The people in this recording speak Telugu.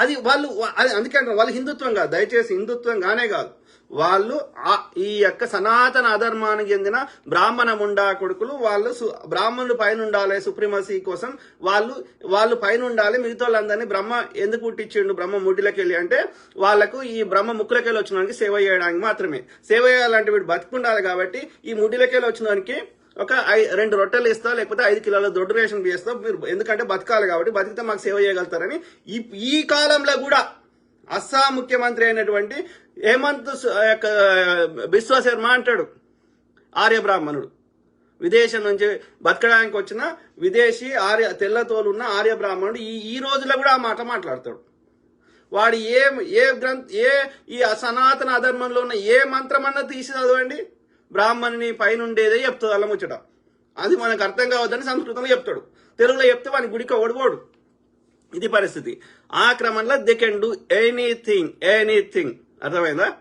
అది వాళ్ళు అది అందుకే అంటారు వాళ్ళు హిందుత్వం కాదు దయచేసి హిందుత్వం గానే కాదు. వాళ్ళు ఆ- ఈ యొక్క సనాతన అధర్మానికి చెందిన బ్రాహ్మణ ముండా కొడుకులు వాళ్ళు సు- బ్రాహ్మణుడు పైన ఉండాలి సుప్రీమసీ కోసం వాళ్ళు వాళ్ళు పైన ఉండాలి మిగతా వాళ్ళందరినీ బ్రహ్మ ఎందుకు పుట్టించిండు బ్రహ్మ ముడ్డిలోకి అంటే వాళ్ళకు ఈ బ్రహ్మ ముక్కులకెళ్ళి వచ్చిన సేవ చేయడానికి మాత్రమే. సేవ చేయాలంటే వీడు బతుకుండాలి కాబట్టి ఈ ముడిలకెళ్ళి వచ్చిన దానికి ఒక ఐ రెండు రొట్టెలు ఇస్తా లేకపోతే ఐదు కిలోల దొడ్డు రేషన్ చేస్తా మీరు ఎందుకంటే బతకాలి కాబట్టి బతికితే మాకు సేవ చేయగలుగుతారని ఈ ఈ కాలంలో కూడా అస్సాం ముఖ్యమంత్రి అయినటువంటి హేమంత్ యొక్క బిశ్వ శర్మ అంటాడు ఆర్య బ్రాహ్మణుడు. విదేశం నుంచి బతకడానికి వచ్చిన విదేశీ ఆర్య తెల్లతోలు ఉన్న ఆర్య బ్రాహ్మణుడు ఈ ఈ రోజులో కూడా ఆ మాట మాట్లాడతాడు. వాడు ఏ ఏ గ్రంథ ఏ ఈ సనాతన అధర్మంలో ఉన్న ఏ మంత్రమన్నా తీసి చదవండి. బ్రాహ్మణుని పైన ఉండేదే చెప్తుంది అల్ల ముచ్చట. అది మనకు అర్థం కావద్దని సంస్కృతంలో చెప్తాడు. తెలుగులో చెప్తే వాని గుడికి ఓడిపోడు ఇది పరిస్థితి. ఆ క్రమంలో they can do anything anything. అర్థమైందా?